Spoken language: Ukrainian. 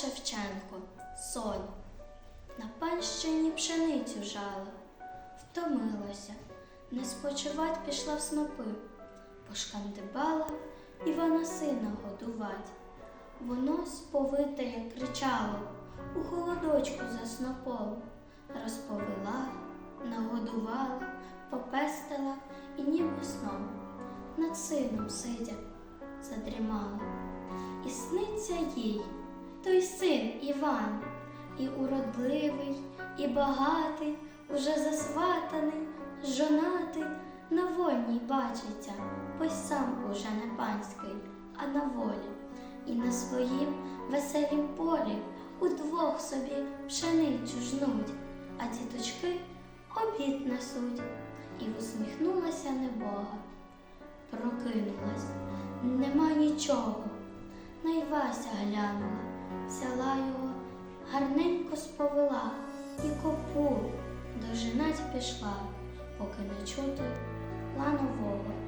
Шевченко, сон. На панщині пшеницю жала, втомилася, не спочивать пішла в снопи, пошкандибала Івана сина годувать. Воно сповите, як кричало, у холодочку за снопом, розповела, нагодувала, попестила і ніби сном над сином сидя, задрімала. І сниться їй той син Іван, і уродливий, і багатий, уже засватаний, жонатий, на вольній бачиться, бо й сам уже не панський, а на волі. І на своїм веселім полі удвох собі пшеницю жнуть, а діточки обід несуть. І усміхнулася небога. Прокинулась, нема нічого. Найвася глянула, взяла його, гарненько сповела і копу дожинать пішла, поки не чути ланового.